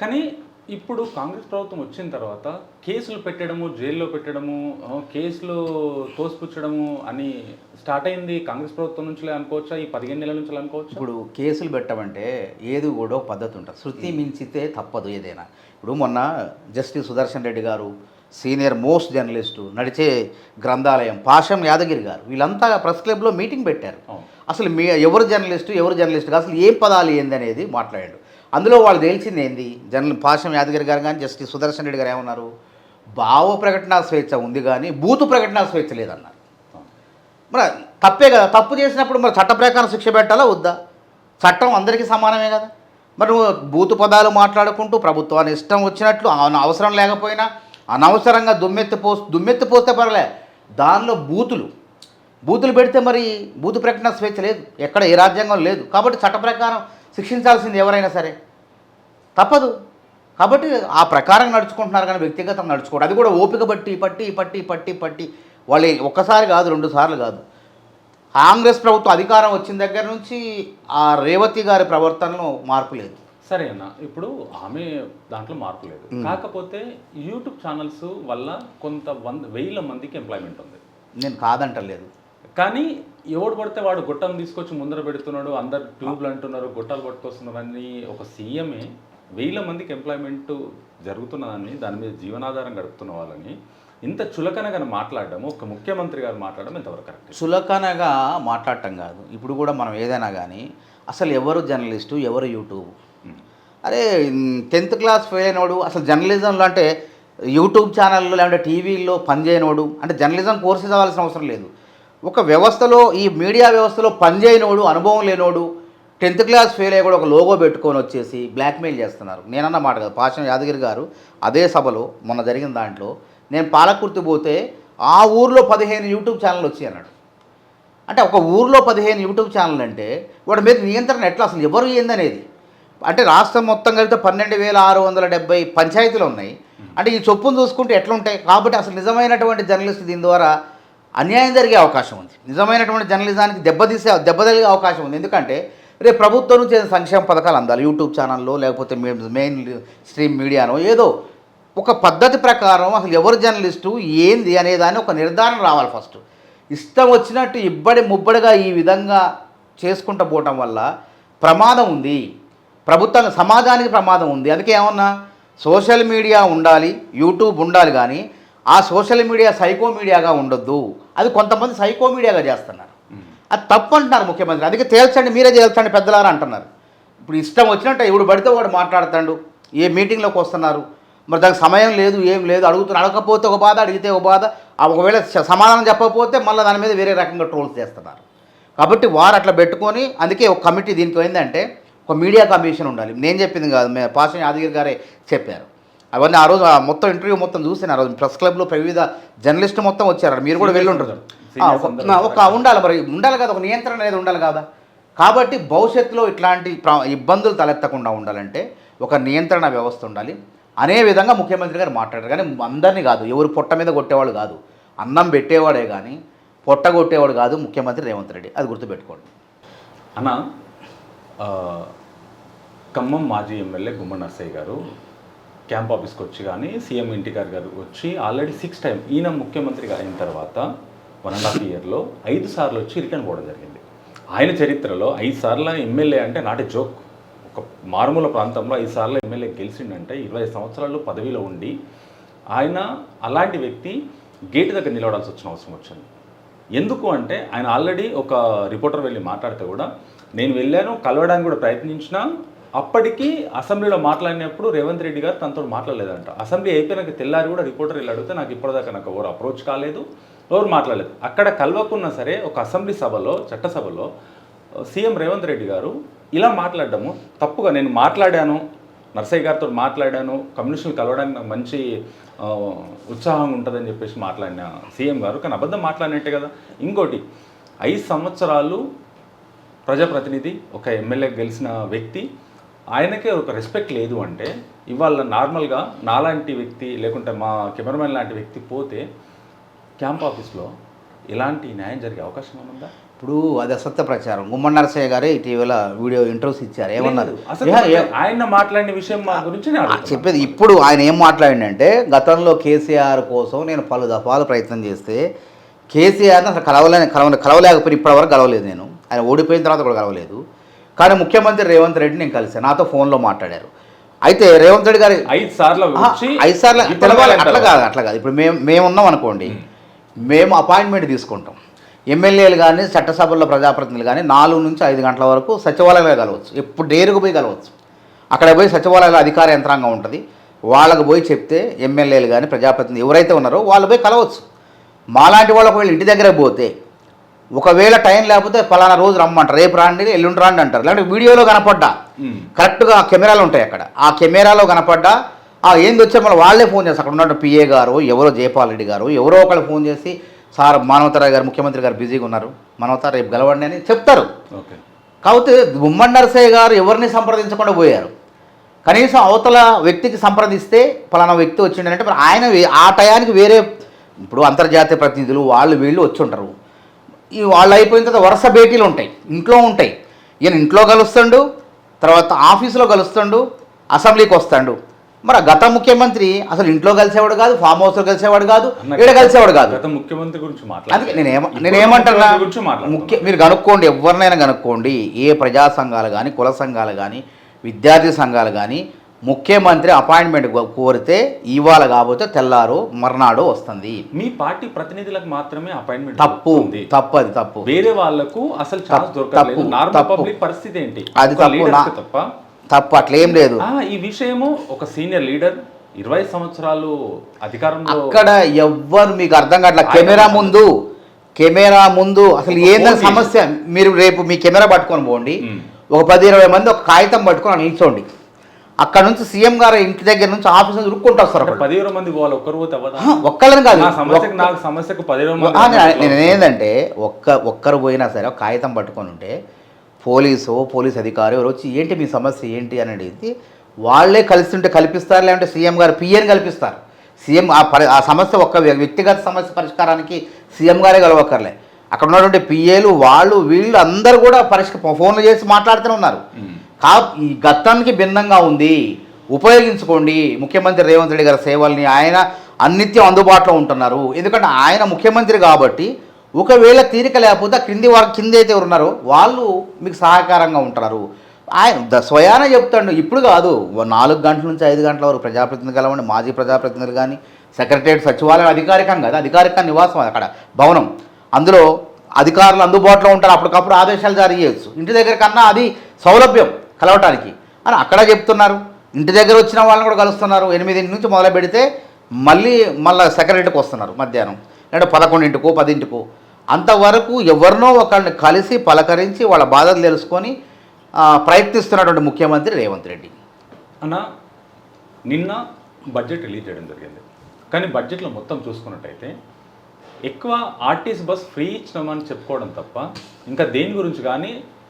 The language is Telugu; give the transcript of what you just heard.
కానీ ఇప్పుడు కాంగ్రెస్ ప్రభుత్వం వచ్చిన తర్వాత కేసులు పెట్టడము జైల్లో పెట్టడము కేసులు తోసిపుచ్చడము అని స్టార్ట్ అయింది కాంగ్రెస్ ప్రభుత్వం నుంచి అనుకోవచ్చా? ఈ పదిహేను నెలల నుంచి అనుకోవచ్చా? ఇప్పుడు కేసులు పెట్టమంటే ఏది కూడా పద్ధతి ఉంటుంది. శృతి మించితే తప్పదు ఏదైనా. ఇప్పుడు మొన్న జస్టిస్ సుదర్శన్ రెడ్డి గారు సీనియర్ మోస్ట్ జర్నలిస్టు నడిచే గ్రంథాలయం పాషం యాదగిరి గారు వీళ్ళంతా ప్రెస్ క్లబ్లో మీటింగ్ పెట్టారు. అసలు మీ ఎవరు జర్నలిస్టు ఎవరు జర్నలిస్ట్ అసలు ఏం పదాలు ఏంది అనేది మాట్లాడాడు. అందులో వాళ్ళు తేల్చింది ఏంది? జనరల్ పాశం యాదగిరి గారు కానీ జస్టిస్ సుదర్శన్ రెడ్డి గారు ఏమన్నారు? భావ ప్రకటన స్వేచ్ఛ ఉంది కానీ బూతు ప్రకటన స్వేచ్ఛ లేదన్నారు. మరి తప్పే కదా. తప్పు చేసినప్పుడు మరి చట్ట ప్రకారం శిక్ష పెట్టాలా వద్దా? చట్టం అందరికీ సమానమే కదా. మరి నువ్వు బూతు పదాలు మాట్లాడుకుంటూ ప్రభుత్వాన్ని ఇష్టం వచ్చినట్లు అన- అవసరం లేకపోయినా అనవసరంగా దుమ్మెత్తి పో దుమ్మెత్తి పోస్తే పర్లే. దానిలో బూతులు. బూతులు పెడితే మరి బూతు ప్రకటన స్వేచ్ఛ లేదు. ఎక్కడ ఏ రాజ్యాంగం లేదు. కాబట్టి చట్ట ప్రకారం శిక్షించాల్సింది ఎవరైనా సరే. తప్పదు. కాబట్టి ఆ ప్రకారం నడుచుకుంటున్నారు కానీ వ్యక్తిగతం నడుచుకోవడం. అది కూడా ఓపిక బట్టి పట్టి పట్టి పట్టి పట్టి. వాళ్ళు ఒక్కసారి కాదు రెండు సార్లు కాదు. కాంగ్రెస్ ప్రభుత్వం అధికారం వచ్చిన దగ్గర నుంచి ఆ రేవతి గారి ప్రవర్తనలో మార్పు లేదు. సరే అన్న ఇప్పుడు ఆమె దాంట్లో మార్పు లేదు. కాకపోతే యూట్యూబ్ ఛానల్స్ వల్ల కొంత వంద వేల మందికి ఎంప్లాయ్మెంట్ ఉంది. నేను కాదంటలేదు. కానీ ఎవడు పడితే వాడు గుట్టం తీసుకొచ్చి ముందర పెడుతున్నాడు అందరు ట్యూబ్లు అంటున్నారు గుట్టాలు పట్టుకొస్తున్నారు అని ఒక సీఎంఏ వేల మందికి ఎంప్లాయ్మెంట్ జరుగుతున్నదని దాని మీద జీవనాధారం గడుపుతున్న వాళ్ళని ఇంత చులకనగా మాట్లాడడం ఒక ముఖ్యమంత్రి గారు మాట్లాడడం ఎంతవరకు కరెక్ట్ చులకనగా మాట్లాడటం కాదు. ఇప్పుడు కూడా మనం ఏదైనా కానీ అసలు ఎవరు జర్నలిస్టు ఎవరు యూట్యూబ్? అరే టెన్త్ క్లాస్ ఫెయిల్ అయినోడు అసలు జర్నలిజంలో అంటే యూట్యూబ్ ఛానల్లో లేదంటే టీవీల్లో పనిచేయనోడు అంటే జర్నలిజం కోర్సు చదవాల్సిన అవసరం లేదు. ఒక వ్యవస్థలో ఈ మీడియా వ్యవస్థలో పనిచేయనోడు అనుభవం లేనోడు టెన్త్ క్లాస్ ఫెయిల్ అయ్యి కూడా ఒక లోగో పెట్టుకొని వచ్చేసి బ్లాక్మెయిల్ చేస్తున్నారు. నేనన్న మాట కదా. పాషం యాదగిరి గారు అదే సభలో మొన్న జరిగిన దాంట్లో నేను పాలకుర్తి పోతే ఆ ఊర్లో పదిహేను యూట్యూబ్ ఛానల్ వచ్చాయి అన్నాడు. అంటే ఒక ఊర్లో పదిహేను యూట్యూబ్ ఛానల్ అంటే వాడి మీద నియంత్రణ ఎట్లా? అసలు ఎవరు ఏందనేది? అంటే రాష్ట్రం మొత్తం కలిపితే పన్నెండు వేల ఆరు వందల డెబ్బై పంచాయతీలు ఉన్నాయి. అంటే ఈ చొప్పును చూసుకుంటే ఎట్లుంటాయి? కాబట్టి అసలు నిజమైనటువంటి జర్నలిస్ట్ దీని ద్వారా అన్యాయం జరిగే అవకాశం ఉంది. నిజమైనటువంటి జర్నలిజానికి దెబ్బతీసే దెబ్బతలిగే అవకాశం ఉంది. ఎందుకంటే రేపు ప్రభుత్వం నుంచి ఏదైనా సంక్షేమ పథకాలు అందాలి. యూట్యూబ్ ఛానల్లో లేకపోతే మే- మెయిన్ స్ట్రీమ్ మీడియానో ఏదో ఒక పద్ధతి ప్రకారం అసలు ఎవరు జర్నలిస్టు ఏంది అనే దాన్ని ఒక నిర్ధారణ రావాలి ఫస్ట్. ఇష్టం వచ్చినట్టు ఇబ్బడి ముబ్బడిగా ఈ విధంగా చేసుకుంటూ పోవటం వల్ల ప్రమాదం ఉంది. ప్రభుత్వం సమాజానికి ప్రమాదం ఉంది. అందుకే ఏమన్నా సోషల్ మీడియా ఉండాలి యూట్యూబ్ ఉండాలి కానీ ఆ సోషల్ మీడియా సైకో మీడియాగా ఉండొద్దు. అది కొంతమంది సైకో మీడియాగా చేస్తున్నారు. అది తప్పు అంటున్నారు ముఖ్యమంత్రి. అందుకే తేల్చండి మీరే తేల్చండి పెద్దలారా అంటున్నారు. ఇప్పుడు ఇష్టం వచ్చినట్టు ఎవడు పడితే వాడు మాట్లాడతాడు. ఏ మీటింగ్లోకి వస్తున్నారు? మరి దానికి సమయం లేదు ఏం లేదు అడుగుతున్నారు. అడగకపోతే ఒక బాధ అడిగితే ఒక బాధ. ఒకవేళ సమాధానం చెప్పకపోతే మళ్ళీ దాని మీద వేరే రకంగా ట్రోల్స్ చేస్తున్నారు. కాబట్టి వారు అట్లా పెట్టుకొని అందుకే ఒక కమిటీ దీనికి ఏంటంటే ఒక మీడియా కమిషన్ ఉండాలి. నేను చెప్పింది కాదు మే పాషం యాదగిరి గారే చెప్పారు. అవన్నీ ఆ రోజు ఆ మొత్తం ఇంటర్వ్యూ మొత్తం చూసిన ఆ రోజు ప్రెస్ క్లబ్లో వివిధ జర్నలిస్టు మొత్తం వచ్చారు. మీరు కూడా వెళ్ళి ఉంటారు. ఆ, ఒక- ఉండాలి మరి. ఉండాలి కదా ఒక నియంత్రణ అనేది ఉండాలి కదా. కాబట్టి భవిష్యత్తులో ఇట్లాంటి ప్ర- ఇబ్బందులు తలెత్తకుండా ఉండాలంటే ఒక నియంత్రణ వ్యవస్థ ఉండాలి. అనే విధంగా ముఖ్యమంత్రి గారు మాట్లాడారు. కానీ అందరినీ కాదు ఎవరు పొట్ట మీద కొట్టేవాడు కాదు. అన్నం పెట్టేవాడే కానీ పొట్ట కొట్టేవాడు కాదు ముఖ్యమంత్రి రేవంత్ రెడ్డి. అది గుర్తుపెట్టుకోండి. అన్న ఖమ్మం మాజీ ఎమ్మెల్యే గుమ్మ నర్సయ్య గారు క్యాంప్ ఆఫీస్కి వచ్చి కానీ సీఎం ఇంటికార్ గారు వచ్చి ఆల్రెడీ సిక్స్ టైం ఈయన ముఖ్యమంత్రిగా అయిన తర్వాత వన్ అండ్ హాఫ్ ఇయర్లో ఐదు సార్లు వచ్చి రిటర్న్ పోవడం జరిగింది. ఆయన చరిత్రలో ఐదు సార్లు ఎమ్మెల్యే అంటే నాటి జోక్. ఒక మారుమూల ప్రాంతంలో ఐదు సార్లు ఎమ్మెల్యే గెలిచిండంటే ఇరవై సంవత్సరాలు పదవిలో ఉండి ఆయన అలాంటి వ్యక్తి గేట్ దగ్గర నిలబడాల్సి వచ్చిన అవసరం వచ్చింది. ఎందుకు అంటే ఆయన ఆల్రెడీ ఒక రిపోర్టర్ వెళ్ళి మాట్లాడితే కూడా నేను వెళ్ళాను కలవడానికి కూడా ప్రయత్నించినా అప్పటికి అసెంబ్లీలో మాట్లాడినప్పుడు రేవంత్ రెడ్డి గారు తనతో మాట్లాడలేదంట. అసెంబ్లీ అయిపోయినాక తెల్లారి కూడా రిపోర్టర్ వెళ్ళి అడిగితే నాకు ఇప్పటిదాకా నాకు ఎవరు అప్రోచ్ కాలేదు ఎవరు మాట్లాడలేదు. అక్కడ కలవకున్నా సరే ఒక అసెంబ్లీ సభలో చట్టసభలో సీఎం రేవంత్ రెడ్డి గారు ఇలా మాట్లాడడము తప్పుగా నేను మాట్లాడాను నర్సయ్య గారితో మాట్లాడాను కమ్యూనిస్టులు కలవడానికి నాకు మంచి ఉత్సాహం ఉంటుందని చెప్పేసి మాట్లాడిన సీఎం గారు. కానీ అబద్ధం మాట్లాడినట్టే కదా. ఇంకోటి ఐదు సంవత్సరాలు ప్రజాప్రతినిధి ఒక ఎమ్మెల్యే గెలిచిన వ్యక్తి ఆయనకే ఒక రెస్పెక్ట్ లేదు అంటే ఇవాళ నార్మల్గా నాలాంటి వ్యక్తి లేకుంటే మా కెమెరామెన్ లాంటి వ్యక్తి పోతే క్యాంప్ ఆఫీస్లో ఎలాంటి న్యాయం జరిగే అవకాశం ఉందా? ఇప్పుడు అది అసత్య ప్రచారం. గుమ్మడి నరసయ్య గారే ఇటీవల వీడియో ఇంటర్వ్యూస్ ఇచ్చారు. ఏమన్నారు? ఆయన మాట్లాడిన విషయం మా గురించి. చెప్పేది ఇప్పుడు ఆయన ఏం మాట్లాడిండంటే గతంలో కేసీఆర్ కోసం నేను పలు దఫాలు ప్రయత్నం చేస్తే కేసీఆర్ని అసలు కలవలే కలవ కలవలేకపోయిన ఇప్పటివరకు కలవలేదు నేను. ఆయన ఓడిపోయిన తర్వాత కూడా కలవలేదు. కానీ ముఖ్యమంత్రి రేవంత్ రెడ్డి నేను కలిసాను నాతో ఫోన్లో మాట్లాడారు. అయితే రేవంత్ రెడ్డి గారి ఐదు సార్లు ఐదు సార్లు అట్లా కాదు అట్లా కాదు. ఇప్పుడు మేము మేము ఉన్నాం అనుకోండి. మేము అపాయింట్మెంట్ తీసుకుంటాం. ఎమ్మెల్యేలు కానీ చట్టసభల్లో ప్రజాప్రతినిధులు కానీ నాలుగు నుంచి ఐదు గంటల వరకు సచివాలయంలో కలవచ్చు. ఎప్పుడు డేరుకు పోయి కలవచ్చు. అక్కడ పోయి సచివాలయంలో అధికార యంత్రాంగం ఉంటుంది. వాళ్ళకు పోయి చెప్తే ఎమ్మెల్యేలు కానీ ప్రజాప్రతినిధులు ఎవరైతే ఉన్నారో వాళ్ళు పోయి కలవచ్చు. మాలాంటి వాళ్ళకు వీళ్ళు ఇంటి దగ్గరకు పోతే ఒకవేళ టైం లేకపోతే పలానా రోజు రమ్మంటారు రేపు రాండి ఎల్లుండి రాండి అంటారు. లేదంటే వీడియోలో కనపడ్డా. కరెక్ట్గా కెమెరాలు ఉంటాయి అక్కడ. ఆ కెమెరాలో కనపడ్డా? ఆ ఏంది వచ్చే మళ్ళీ వాళ్ళే ఫోన్ చేస్తారు. అక్కడ ఉన్న పిఏ గారు ఎవరో జయపాల్ రెడ్డి గారు ఎవరో ఒకళ్ళు ఫోన్ చేసి సార్ మానవతరావు గారు ముఖ్యమంత్రి గారు బిజీగా ఉన్నారు. మానవత రేపు గెలవండి అని చెప్తారు. ఓకే. కాకపోతే గుమ్మడి నరసయ్య గారు ఎవరిని సంప్రదించకుండా పోయారు. కనీసం అవతల వ్యక్తికి సంప్రదిస్తే పలానా వ్యక్తి వచ్చిండంటే మరి ఆయన ఆ టయానికి వేరే ఇప్పుడు అంతర్జాతీయ ప్రతినిధులు వాళ్ళు వీళ్ళు వచ్చి ఉంటారు. వాళ్ళు అయిపోయిన తర్వాత వరుస భేటీలు ఉంటాయి. ఇంట్లో ఉంటాయి. ఈయన ఇంట్లో కలుస్తాడు తర్వాత ఆఫీసులో కలుస్తాడు అసెంబ్లీకి వస్తాడు. మరి గత ముఖ్యమంత్రి అసలు ఇంట్లో కలిసేవాడు కాదు ఫామ్ హౌస్లో కలిసేవాడు కాదు ఇక్కడ కలిసేవాడు కాదు. గత ముఖ్యమంత్రి గురించి అందుకే మాట్లాడాలి నేనేమ నేనేమంటున్నా. ముఖ్య మీరు కనుక్కోండి ఎవరినైనా కనుక్కోండి ఏ ప్రజా సంఘాలు కానీ కుల సంఘాలు కానీ విద్యార్థి సంఘాలు కానీ ముఖ్యమంత్రి అపాయింట్మెంట్ కోరితే ఇవాళ కాకపోతే తెల్లారు మర్నాడు వస్తుంది. మీ పార్టీ ప్రతినిధులకు మాత్రమే అపాయింట్మెంట్ తప్పు తప్పు అది తప్పు. వేరే వాళ్ళకు అసలు ఛాన్స్ తప్పు, నార్మల్ పరిస్థితి ఏంటి? అది తప్పు, తప్ప? తప్పు అట్లేం లేదు. ఈ విషయము ఒక సీనియర్ లీడర్ ఇరవై సంవత్సరాలు అధికారంలో అక్కడ ఎవ్వరు మీకు అర్థం కావట్లేదు కెమెరా ముందు కెమెరా ముందు అసలు ఏందని సమస్య? మీరు రేపు మీ కెమెరా పట్టుకొని పోండి. ఒక పది ఇరవై మంది ఒక కాగితం పట్టుకొని నిల్చోండి. అక్కడ నుంచి సీఎం గారు ఇంటి దగ్గర నుంచి ఆఫీస్ నుంచి ఉరుక్కుంటూ వస్తారు అంటే ఒకళ్ళు. పది ఇరవై మంది పోవాలి ఒక్కరు ఒక్కళ్ళని కాదు. నాకు సమస్యకు పది ఇరవై ఆ, మంది నేను- నేను ఏంటంటే ఒక్క ఒక్కరు పోయినా సరే ఒక కాగితం పట్టుకొని ఉంటే పోలీసు పోలీస్ అధికారి ఎవరు వచ్చి ఏంటి మీ సమస్య? ఏంటి? అని అడిగితే వాళ్ళే కలిసి ఉంటే కల్పిస్తారు లేదంటే సీఎం గారు పిఎని కల్పిస్తారు. సీఎం ఆ పరి ఆ సమస్య ఒక్క వ్య- వ్యక్తిగత సమస్య పరిష్కారానికి సీఎం గారే కలవక్కర్లే. అక్కడ ఉన్నటువంటి పిఏలు వాళ్ళు వీళ్ళు అందరూ కూడా పరిష్క ఫోన్లు చేసి మాట్లాడుతూనే ఉన్నారు. కా ఈ గతానికి భిన్నంగా ఉంది. ఉపయోగించుకోండి. ముఖ్యమంత్రి రేవంత్ రెడ్డి గారి సేవల్ని ఆయన అన్నిత్యం అందుబాటులో ఉంటున్నారు. ఎందుకంటే ఆయన ముఖ్యమంత్రి కాబట్టి ఒకవేళ తీరిక లేకపోతే క్రింది వారు కింద అయితే ఉన్నారో వాళ్ళు మీకు సహకారంగా ఉంటున్నారు ఆయన స్వయాన చెప్తాడు. ఇప్పుడు కాదు నాలుగు గంటల నుంచి ఐదు గంటల వరకు ప్రజాప్రతినిధులు కలవండి. మాజీ ప్రజాప్రతినిధులు కానీ సెక్రటరియట్ సచివాలయం అధికారికంగా కదా అధికారిక నివాసం అక్కడ భవనం. అందులో అధికారులు అందుబాటులో ఉంటారు. అప్పటికప్పుడు ఆదేశాలు జారీ చేయొచ్చు. ఇంటి దగ్గర కన్నా అది సౌలభ్యం. కలవటానికి. అని అక్కడ చెప్తున్నారు. ఇంటి దగ్గర వచ్చిన వాళ్ళని కూడా కలుస్తున్నారు. ఎనిమిదింటి నుంచి మొదలు పెడితే మళ్ళీ మళ్ళీ సెక్రటరీకి వస్తున్నారు మధ్యాహ్నం. లేదంటే పదకొండింటికో పదింటికో. అంతవరకు ఎవరినో ఒకళ్ళని కలిసి పలకరించి వాళ్ళ బాధలు తెలుసుకొని ప్రయత్నిస్తున్నటువంటి ముఖ్యమంత్రి రేవంత్ రెడ్డి. అన్న నిన్న బడ్జెట్ రిలీజ్ చేయడం జరిగింది. కానీ బడ్జెట్లో మొత్తం చూసుకున్నట్టయితే ఎక్కువ ఆర్టీసీ బస్ ఫ్రీ ఇచ్చినామని చెప్పుకోవడం తప్ప ఇంకా దేని గురించి కానీ